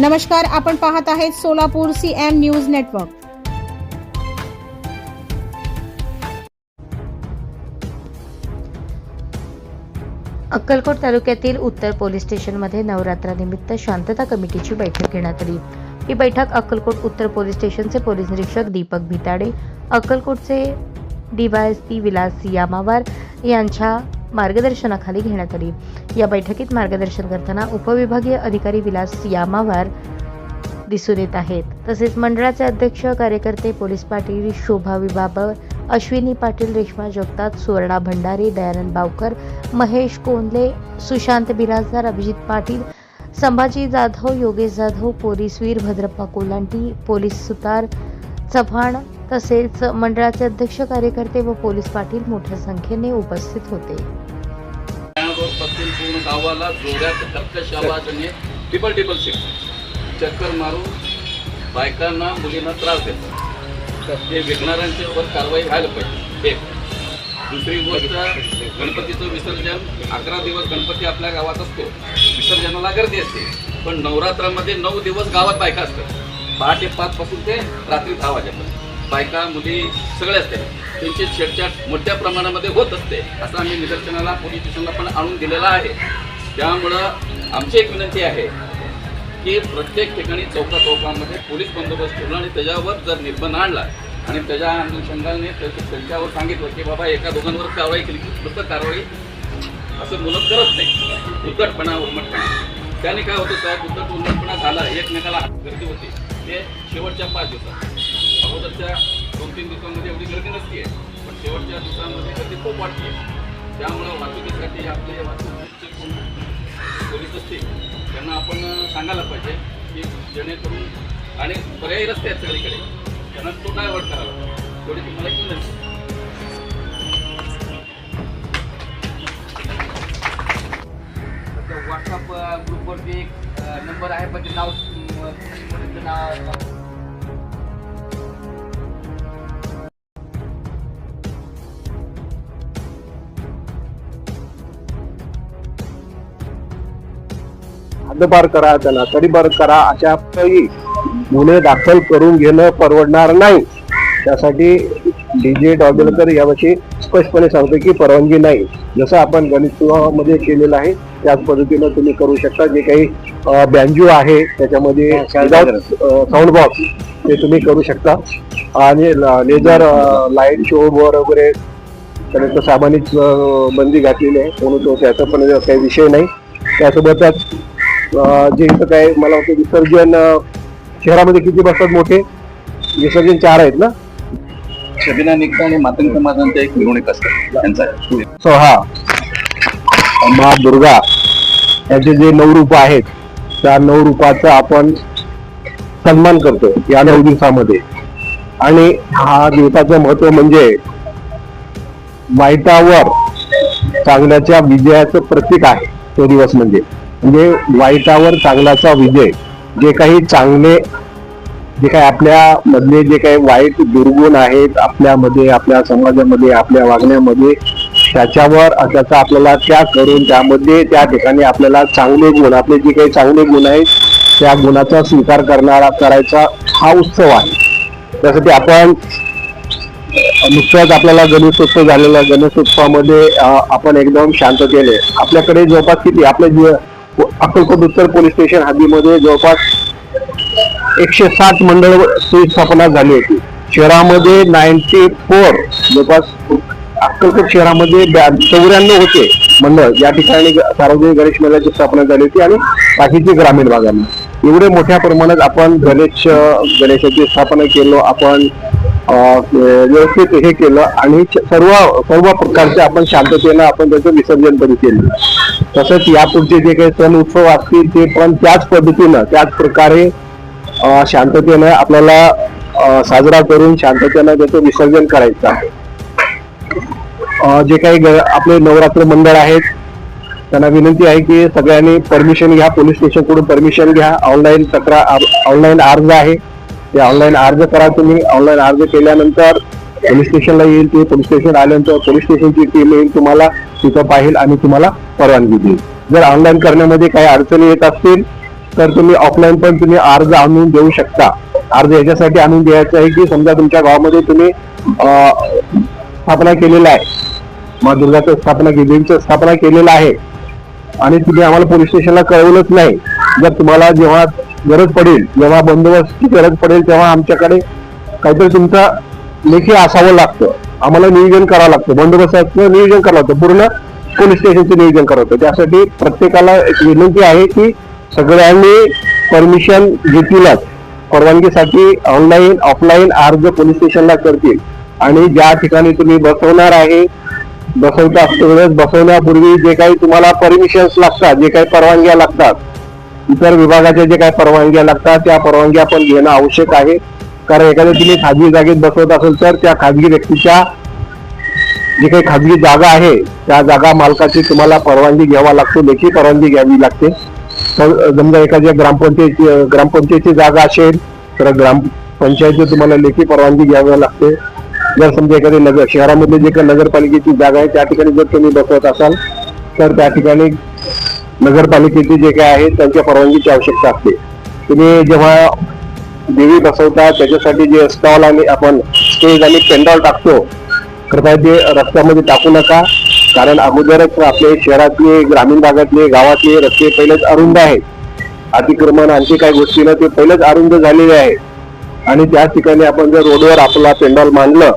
नमस्कार आपण पाहत आहेत Solapur C M news network Akkalkot तालुक्यातील उत्तर पोलीस स्टेशनमध्ये नवरात्रानिमित्त शांतता कमिटीची बैठक घेण्यात आली. ही बैठक अक्कलकोट उत्तर पोलीस स्टेशनचे पोलीस निरीक्षक दीपक भिताडे अक्कलकोटचे डीवायएसपी विलास यामावार यांच्या मार्गदर्शनाखाली घेण्यात आली. या बैठकीत मार्गदर्शन करताना उपविभागीय अधिकारी विलास यामावार दिसून येत आहेत. तसेच मंडळाचे अध्यक्ष कार्यकर्ते police Patil Shobha Vibabar Ashwini Patil Reshma Jagtap Suvarna Bhandari Dayanand Bavkar Mahesh Kondle Sushant Birajdar Abhijit Patil Sambhaji Jadhav Yogesh Jadhav police Bhadrappa Kolanti police Sutar Chavan तसेच मंडळाचे अध्यक्ष कार्यकर्ते व पोलीस पाटील मोठ्या संख्येने उपस्थित होते. पश्चिम गावाला जोड्यात कर्कश आवाजाने टिबल टिबल सीट चक्कर मारून बायकांना मुलींना त्रास देतात तर ते विकणाऱ्यांच्यावर कारवाई व्हायला पाहिजे. एक. दुसरी गोष्ट गणपतीचं विसर्जन अकरा दिवस गणपती आपल्या गावात असतो. विसर्जनाला गर्दी असते. पण नवरात्रामध्ये नऊ दिवस गावात बायका असतात. पहाटे पाचपासून ते रात्री दहा वाजेपर्यंत. बायका मुली सगळे असते. त्यांची छेडछाड मोठ्या प्रमाणामध्ये होत असते. असं आम्ही निदर्शनाला पोलीस स्टेशनला पण आणून दिलेला आहे. त्यामुळं आमची एक विनंती आहे की प्रत्येक ठिकाणी चौका चौकामध्ये पोलीस बंदोबस्त ठेवला आणि त्याच्यावर जर निर्बंध आणला आणि त्याच्या अनुषंगाने त्यांच्यावर सांगितलं की बाबा एका दोघांवर कारवाई केली की पुढचं कारवाई असं मुलं करत नाही. उद्धटपणा उर्मटपणा. त्याने काय होतं साहेब उद्धट उर्मटपणा झाला. एकमेकाला गर्दी होती. ते शेवटच्या पाच दिवसात. अगोदरच्या दोन तीन दिवसांमध्ये एवढी गर्दी नसते पण शेवटच्या दिवसांमध्ये गर्दी खूप वाटते त्यामुळं वाहतुकीसाठी आपले वाहतुकीचे कोण पोलीस असतील त्यांना आपण सांगायला पाहिजे की जेणेकरून आणि पर्यायी रस्ते आहेत सगळीकडे. त्यांना तो डायव्हर्ट करावा. तेवढी तुम्हाला एक विनंती. व्हॉट्सअप ग्रुपवरती एक नंबर आहे पण ते नाव नाव हद्दपार करा त्याला तडीपार करा अशा गुन्हे दाखल करून घेणं परवडणार नाही. त्यासाठी डीजे डॉगेलकर यावर्षी स्पष्टपणे सांगतो की परवानगी नाही. जसं आपण गणेशोत्सवामध्ये केलेलं आहे त्याच पद्धतीनं तुम्ही करू शकता. जे काही बँजू आहे त्याच्यामध्ये साऊंड बॉक्स ते तुम्ही करू शकता. आणि लेझर लाइट शो वर वगैरे त्यानंतर सामान्यच अं, बंदी घातलेली आहे. म्हणून तो त्याचा पण काही विषय नाही. त्यासोबतच जे इथं काय मला वाटतं विसर्जन शहरामध्ये किती बसतात मोठे? विसर्जन चार आहेत ना? शबिना निघता आणि मातंग समाजांचा एक मिरवणूक असते. त्यांचा सोहा मा दुर्गा याचे जे नऊ रूप आहेत त्या नऊ रूपाचा आपण सन्मान करतो या नऊ दिवसामध्ये. आणि हा दिवसाचं महत्त्व म्हणजे वाईटावर चांगल्याच्या विजयाचं प्रतीक आहे तो दिवस म्हणजे. म्हणजे वाईटावर चांगल्याचा विजय जे काही चांगले जे काही आपल्या मधले जे काही वाईट दुर्गुण आहेत आपल्यामध्ये आपल्या समाजामध्ये आपल्या वागण्यामध्ये त्याच्यावर त्याचा आपल्याला त्याग करून त्यामध्ये त्या ठिकाणी आपल्याला चांगले गुण आपले जे काही चांगले गुण आहेत त्या गुणाचा स्वीकार करणारा करायचा हा उत्सव आहे. त्यासाठी आपण नुकताच आपल्याला गणेशोत्सव झालेला गणेशोत्सवामध्ये आपण एकदम शांततेने आपल्याकडे जवळपास किती? आपल्या जीवन अक्कलकोट उत्तर पोलीस स्टेशन हद्दीमध्ये जवळपास एकशे सात मंडळ स्थापना झाली होती. शहरामध्ये नाईन्टी फोर जवळपास अक्कलकोट शहरामध्ये चौऱ्याण्णव होते मंडळ. या ठिकाणी सार्वजनिक गणेश मेळ्याची स्थापना झाली होती आणि बाकीचे ग्रामीण भागांना एवढे मोठ्या प्रमाणात आपण गणेश गणेशाची स्थापना केलो. आपण व्यवस्थित हे केलं आणि सर्व सर्व प्रकारचे आपण शांततेनं आपण त्याचं विसर्जन पण केलं. तसंच यापुढचे जे काही सण उत्सव असतील ते पण त्याच पद्धतीनं त्याच प्रकारे शांततेनं आपल्याला साजरा करून शांततेनं त्याचं विसर्जन करायचं आहे. जे काही ग- आपले नवरात्र मंडळ आहेत त्यांना विनंती आहे की सगळ्यांनी परमिशन घ्या पोलीस स्टेशनकडून परमिशन घ्या. ऑनलाईन तक्रार ऑनलाईन अर्ज आहे. ते ऑनलाईन अर्ज करा तुम्ही. ऑनलाईन अर्ज केल्यानंतर पोलीस स्टेशनला येईल ते. पोलीस स्टेशन आल्यानंतर पोलीस स्टेशनची टीम येईल तुम्हाला. तिथं पाहिल आणि तुम्हाला परवानगी देईल. जर ऑनलाईन करण्यामध्ये काही अडचणी येत असतील तर तुम्ही ऑफलाईन पण तुम्ही अर्ज आणून देऊ शकता. अर्ज याच्यासाठी आणून द्यायचा आहे की समजा तुमच्या गावामध्ये तुम्ही स्थापना केलेला आहे. मा दुर्गाचं स्थापना देवीचं स्थापना केलेलं आहे. आणि तुम्ही आम्हाला पोलीस स्टेशनला कळवलंच नाही. जर तुम्हाला जेव्हा गरज पडेल जेव्हा बंदोबस्तची गरज पडेल तेव्हा आमच्याकडे काहीतरी तुमचा लेखी असावं लागतं. आम्हाला नियोजन करावं लागतं. बंदोबस्ताचं नियोजन करावं लागतं. पूर्ण पोलीस स्टेशनचं नियोजन करावं लागतं. त्यासाठी प्रत्येकाला एक विनंती आहे की सगळ्यांनी परमिशन घेतीलच. परवानगीसाठी ऑनलाईन ऑफलाईन अर्ज पोलीस स्टेशनला करतील. आणि ज्या ठिकाणी तुम्ही बसवणार आहे बसवता वेळेस बसवण्यापूर्वी जे काही तुम्हाला परमिशन्स लागतात जे काही परवानग्या लागतात इतर विभागाच्या जे काही परवानग्या लागतात त्या परवानग्या पण घेणं आवश्यक आहे. कारण एखाद्या तुम्ही खाजगी जागेत बसवत असेल तर त्या खाजगी व्यक्तीच्या जी काही खाजगी जागा आहे त्या जागा मालकाची तुम्हाला परवानगी घ्यावा लागतो लेखी परवानगी घ्यावी लागते. तर समजा एखाद्या ग्रामपंचायती ग्रामपंचायतीची जागा असेल तर ग्रामपंचायतची तुम्हाला लेखी परवानगी घ्यावी लागते. जर समजा एखादी नगर शहरामध्ये जे काही नगरपालिकेची जागा आहे त्या ठिकाणी जर तुम्ही बसवत असाल तर त्या ठिकाणी नगरपालिकेचे जे काय आहे त्यांच्या परवानगीची आवश्यकता असते. तुम्ही जेव्हा देवी बसवता त्याच्यासाठी जे स्टॉल आणि आपण स्टेज आणि पेंडॉल टाकतो कृपया ते रस्त्यामध्ये टाकू नका. कारण अगोदरच आपले शहरातले ग्रामीण भागातले गावातले रस्ते पहिलेच अरुंद आहेत. अतिक्रमण आणखी काही गोष्टीनं ते पहिलेच अरुंद झालेले आहेत. आणि त्याच ठिकाणी आपण जर रोडवर आपला पेंडॉल मांडलं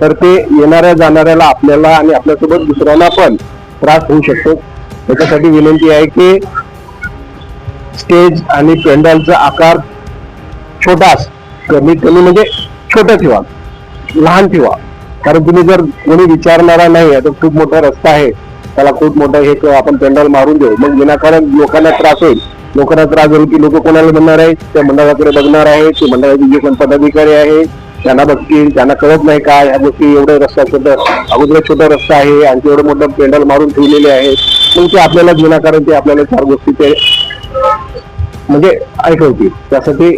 तर ते येणाऱ्या जाणाऱ्याला आपल्याला आणि आपल्यासोबत दुसऱ्यांना पण त्रास होऊ शकतो. त्याच्यासाठी विनंती आहे की स्टेज आणि पेंडॉलचा आकार छोटा कमी कमीत कमी म्हणजे छोटा ठेवा लहान ठेवा. कारण तुम्ही जर कोणी विचारणारा नाही आता खूप मोठा रस्ता आहे त्याला खूप मोठा हे आपण पेंडॉल मारून देऊ. मग विनाकारण लोकांना त्रास होईल. लोकांना त्रास होईल की लोक कोणाला म्हणणार आहे? त्या मंडळाकडे बघणार आहे ते मंडळाचे जे कोण पदाधिकारी आहे त्यांना बघतील त्यांना कळत नाही का या गोष्टी एवढं रस्ता छोटं अगोदर छोटा रस्ता आहे आणखी एवढं मोठं पेंडल मारून ठेवलेले आहे. मग ते आपल्याला विनाकारण ते आपल्याला चार गोष्टी ते म्हणजे ऐकवतील. त्यासाठी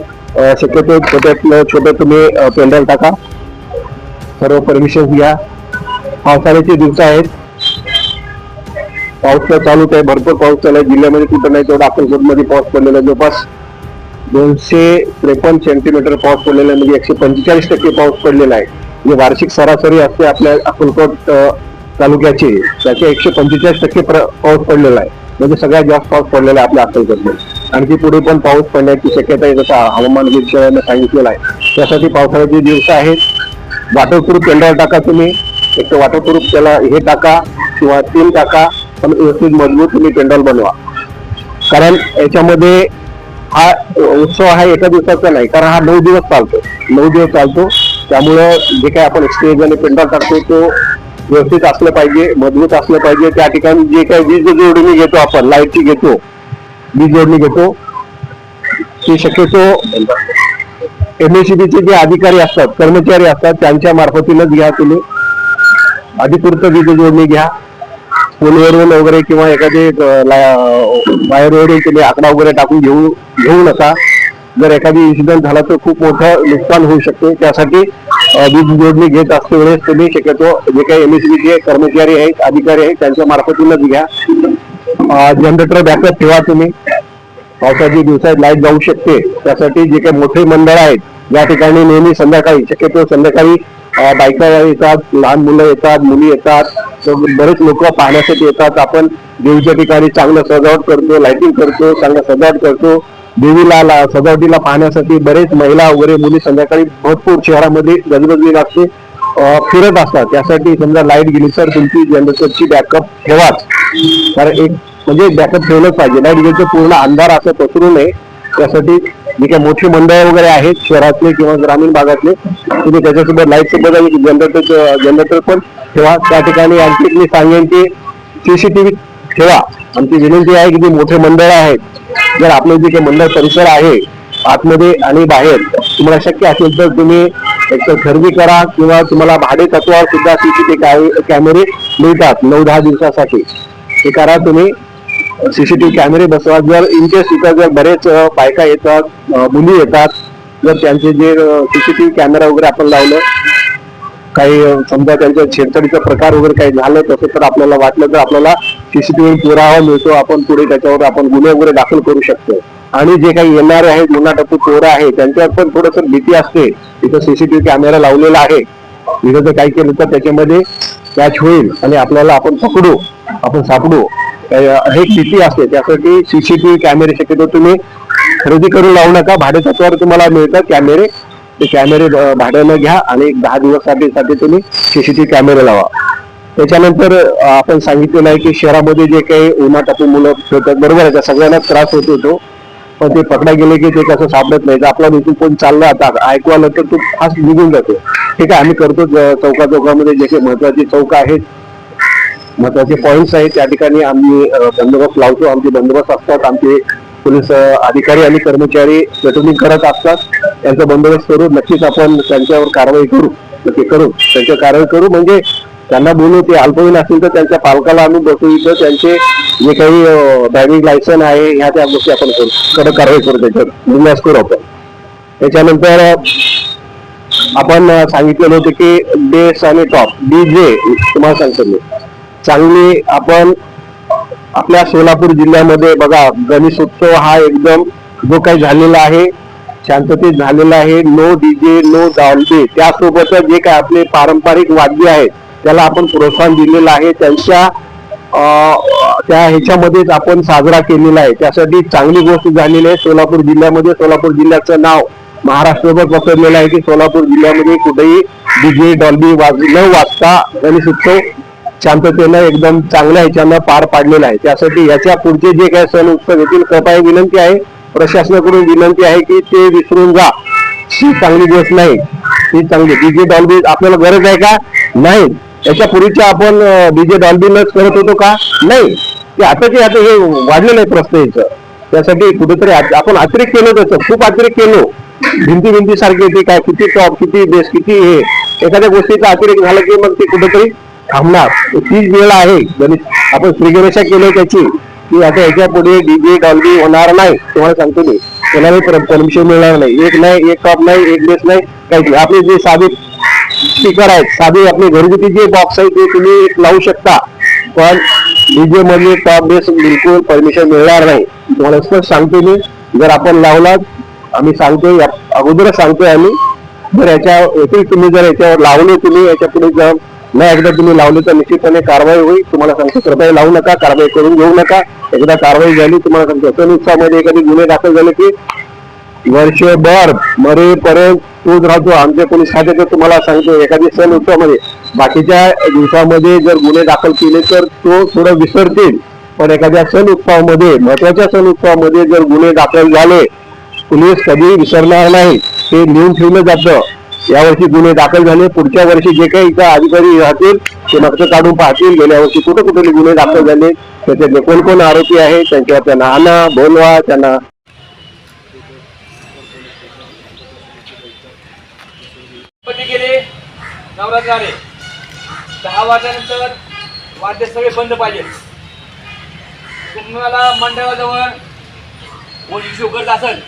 शक्यतो छोट्यातलं छोटं तुम्ही पेंडल टाका. सर्व परमिशन घ्या. पावसाळ्याचे दिवस आहेत पाऊस तर चालूच आहे भरपूर पाऊस चालू आहे. जिल्ह्यामध्ये कुठं नाही तेवढा अक्कलकोटमध्ये पाऊस पडलेला आहे. जवळपास दोनशे त्रेपन्न सेंटीमीटर पाऊस पडलेला आहे. म्हणजे एकशे पंचेचाळीस टक्के पाऊस पडलेला आहे. जे वार्षिक सरासरी असते आपल्या अकोलकोट तालुक्याचे तालुक्याची. त्याचे एकशे पंचेचाळीस टक्के प्र- पाऊस पडलेला आहे. म्हणजे सगळ्यात जास्त पाऊस पडलेला आहे आपल्या अकोलकोटमध्ये आणखी पुढे पण पाऊस पडण्याची शक्यता आहे जसं हवामान विभागाने सांगितलेलं आहे. त्यासाठी पावसाळ्याचे दिवस आहेत. वॉटरप्रूफ टेंडर टाका तुम्ही. एक तर वॉटरप्रूफ त्याला हे टाका किंवा तीन टाका. पण व्यवस्थित मजबूत तुम्ही टेंडर बनवा. कारण याच्यामध्ये हा उत्सव हा एका दिवसाचा नाही कारण हा नऊ दिवस चालतो. नऊ दिवस चालतो. त्यामुळं जे काही आपण स्टेज आणि पेंडॉल टाकतो तो व्यवस्थित असलं पाहिजे मजबूत असलं पाहिजे. त्या ठिकाणी जे काही वीज जोडणी घेतो आपण लाईटची घेतो वीज जोडणी घेतो ते शक्यतो एमएससीबीचे जे अधिकारी असतात कर्मचारी असतात त्यांच्या मार्फतीनच घ्या तुम्ही. अधिकृत वीज जोडणी घ्या. फोनवरून वगैरे किंवा एखादे ला- वायरवरून तुम्ही आकडा वगैरे टाकून घेऊ घेऊ नका. जर एखादी इन्सिडेंट झाला तर खूप मोठं नुकसान होऊ शकते. त्यासाठी वीज जोडणी घेत असते वेळेस तुम्ही शक्यतो जे काही एमएसबीचे कर्मचारी आहेत अधिकारी आहेत त्यांच्या मार्फतीनच घ्या जनरेटर बॅकअप ठेवा तुम्ही. पावसाच्या दिवसात लाइट जाऊ शकते. त्यासाठी जे काही मोठे मंडळ आहेत या ठिकाणी नेहमी संध्याकाळी शक्यतो संध्याकाळी बायका येतात लहान मुलं येतात मुली येतात. बरेच लोक पाहण्यासाठी येतात. आपण देवीच्या ठिकाणी चांगलं सजावट करतो लाइटिंग करतो चांगलं सजावट करतो. देवीला सजावटीला पाहण्यासाठी बरेच महिला वगैरे मुली संध्याकाळी भरपूर शहरामध्ये गजबजली लागते फिरत असतात. त्यासाठी समजा लाइट गेली सर तुमची जनरेटरची बॅकअप ठेवाच. कारण एक म्हणजे बॅकअप ठेवलंच पाहिजे. लाइट गेली तर पूर्ण अंधार असं पसरू नये. त्यासाठी जे काही मोठी मंडळ वगैरे आहेत शहरातले किंवा ग्रामीण भागातले तुम्ही त्याच्यासोबत लाइट सुद्धा आणि जनरेटर जनरेटर पण ठेवा. त्या ठिकाणी आणखी मी सांगेन की सीसीटीव्ही ठेवा. आमची विनंती आहे की जे मोठे मंडळ आहेत जर आपले जे काही मंडळ परिसर आहे आतमध्ये आणि बाहेर तुम्हाला शक्य असेल तर तुम्ही एकतर खरेदी करा किंवा तुम्हाला भाडे तत्वावर सुद्धा सीसीटीव्ही कॅमेरे मिळतात नऊ दहा दिवसासाठी. ते करा तुम्ही. सीसीटीव्ही कॅमेरे बसवा जर इनकेस तिथं जर बरेच बायका येतात मुली येतात जर त्यांचे जे सीसीटीव्ही कॅमेरा वगैरे आपण लावलं काही समजा त्यांच्या छेडछाडीचा प्रकार वगैरे काही झालं तसं तर आपल्याला वाटलं तर आपल्याला सीसीटीव्ही पुरावा मिळतो. आपण पुढे त्याच्यावर आपण गुन्हे वगैरे दाखल करू शकतो. आणि जे काही येणारे आहेत मुन्ना टप्पू पोरं आहे त्यांच्यावर पण थोडस भीती असते. तिथं सीसीटीव्ही कॅमेरा लावलेला आहे. तिथं जर काही केलं तर त्याच्यामध्ये कॅच होईल आणि आपल्याला आपण पकडू. आपण सापडू. हे एक असते त्यासाठी सीसीटीव्ही कॅमेरे शक्यतो तुम्ही खरेदी करून लावू नका. भाडे तत्वावर तुम्हाला मिळतात कॅमेरे ते कॅमेरे भाड्यानं घ्या आणि एक दहा दिवसासाठी साठी तुम्ही सीसीटीव्ही कॅमेरे लावा. त्याच्यानंतर आपण सांगितलेलं आहे की शहरामध्ये जे काही उन्हा टाकून मुलं फिरतात बरोबर आहे त्या सगळ्यांना त्रास होत होतो पण ते पकडा गेले की ते कसं सापडत नाही. तर आपला ऋतू कोण चाललं. आता ऐकू आलं तर तो फास्ट निघून जातो. ठीक आहे आम्ही करतो चौका चौकामध्ये जे काही महत्वाची चौक आहेत महत्त्वाचे पॉईंट्स आहेत. त्या ठिकाणी आम्ही बंदोबस्त लावतो. आमचे बंदोबस्त असतात. आमचे पोलीस अधिकारी आणि कर्मचारी पेट्रोलिंग करत असतात. त्यांचा बंदोबस्त करू. नक्कीच आपण त्यांच्यावर कारवाई करू. नक्की करू. त्यांच्यावर कारवाई करू. म्हणजे त्यांना बोलू ते अल्पवयीन असतील तर त्यांच्या पालकाला आम्ही बसू इथं. त्यांचे जे काही ड्रायव्हिंग लायसन आहे ह्या त्या गोष्टी आपण करू. कडक कारवाई करू त्याच्यावर. निर्णयास करू आपण. त्याच्यानंतर आपण सांगितलेलं होतं की बेस आणि टॉप डी जे तुम्हाला सांगतो मी. चांगली आपण आपल्या सोलापूर जिल्ह्यामध्ये बघा गणेश उत्सव हा एकदम जो काही झालेला आहे शांततेत झालेला आहे नो डीजे नो डावले त्यासोबतच जे काय आपले पारंपरिक वाद्य आहेत त्याला आपण प्रोत्साहन दिलेलं आहे. त्यांच्या त्या ह्याच्यामध्येच आपण साजरा केलेला आहे. त्यासाठी चांगली गोष्ट झालेली आहे. सोलापूर जिल्ह्यामध्ये सोलापूर जिल्ह्याचं नाव महाराष्ट्रभर पसरलेलं आहे की सोलापूर जिल्ह्यामध्ये कुठेही डीजे डॉल्बी वाज न वाजता गणेशोत्सव शांततेनं एकदम चांगल्या ह्याच्यानं पार पाडलेला आहे. त्यासाठी याच्या पुढचे जे काही सण उत्सव येतील कृपया विनंती आहे. प्रशासनाकडून विनंती आहे की ते विसरून जा. ही चांगली गोष्ट नाही. ही चांगली. डीजे डॉल्बी आपल्याला गरज आहे का? नाही. याच्या पूर्वीच्या आपण डीजे डॉल्बीनच करत होतो का? नाही. ते आता ते आता हे वाढलेलं आहे प्रश्न याचं. त्यासाठी कुठेतरी आपण अतिरेक केलो त्याचं. खूप अतिरेक केलो. भिंती भिंती सारखी होती काय किती टॉप किती बेस किती हे. एखाद्या गोष्टीचा अतिरेक झाला की मग ते कुठेतरी थांबणार. तीच वेळ आहे. गणित आपण श्रीगणेशा केली त्याची. की आता याच्यापुढे डीजे डॉल्बी होणार नाही तुम्हाला सांगतो मी. त्याला परमिशन मिळणार नाही. एक नाही एक टॉप नाही एक बेस नाही काही आपले जे साधे स्पीकर आहेत साधे आपले घरगुती जे बॉक्स आहे ते तुम्ही एक लावू शकता. पण डीजे मध्ये टॉप बेस बिलकुल परमिशन मिळणार नाही. तुम्हाला स्पष्ट सांगतो मी जर आपण लावला आम्ही सांगतोय या- अगोदरच सांगतोय आम्ही. जर याच्या तुम्ही जर याच्यावर लावले तुम्ही याच्यापुढे जाऊन नाही एकदा तुम्ही लावले तर निश्चितपणे कारवाई होईल. तुम्हाला सांगतो कृपया लावू नका कारवाई करून घेऊ नका. एकदा कारवाई झाली तुम्हाला सांगतो सण उत्सवामध्ये एखादी गुन्हे दाखल झाले की वर्षभर मरेपर्यंत तोच राहतो. आमच्या साधे तर तुम्हाला सांगतो एखादी सण उत्सवामध्ये बाकीच्या दिवसामध्ये जर गुन्हे दाखल केले तर तो थोडं विसरतील. पण एखाद्या सण उत्सवामध्ये महत्त्वाच्या सण उत्सवामध्ये जर गुन्हे दाखल झाले पोलीस कधी विसरणार नाही. ते लिहून ठेवलं जातं. यावर्षी गुन्हे दाखल झाले. पुढच्या वर्षी जे काही इथं अधिकारी राहतील ते नक्ष काढून पाहतील. गेल्या वर्षी कुठे कुठे गुन्हे दाखल झाले त्याच्यातले कोण कोण आरोपी आहे त्यांच्यावर त्यांना आणा बोलवा त्यांना गेले नवरात्र आले दहा वाजल्यानंतर वाद्य सगळे बंद पाहिजे. तुम्हाला मंडळाजवळ कोणी इश्यू करत असेल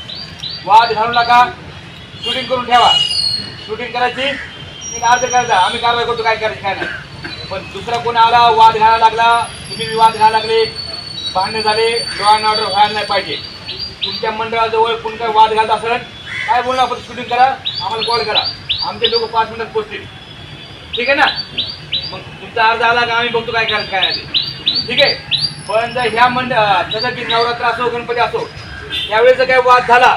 वाद घालू नका. शूटिंग करून ठेवा. शूटिंग करायची? एक अर्ज करायचा. आम्ही कारवाई करतो काय करायची काय नाही. पण दुसरा कोण आला वाद घ्यायला लागला तुम्ही विवाद घ्यायला लागले भांडणे झाले लॉ अँड ऑर्डर व्हायला नाही पाहिजे. तुमच्या मंडळाजवळ कोण काय वाद घालत असेल काय बोलणार आपण? शूटिंग करा आम्हाला कॉल करा. आमचे लोक पाच मिनिटात पोचतील. ठीक आहे ना? मग तुमचा अर्ज आला का? आम्ही बघतो काय करायचं काय नाही. ठीक आहे? पण जर ह्या मंड जसं की नवरात्र असो गणपती असो त्यावेळेस जर काही वाद झाला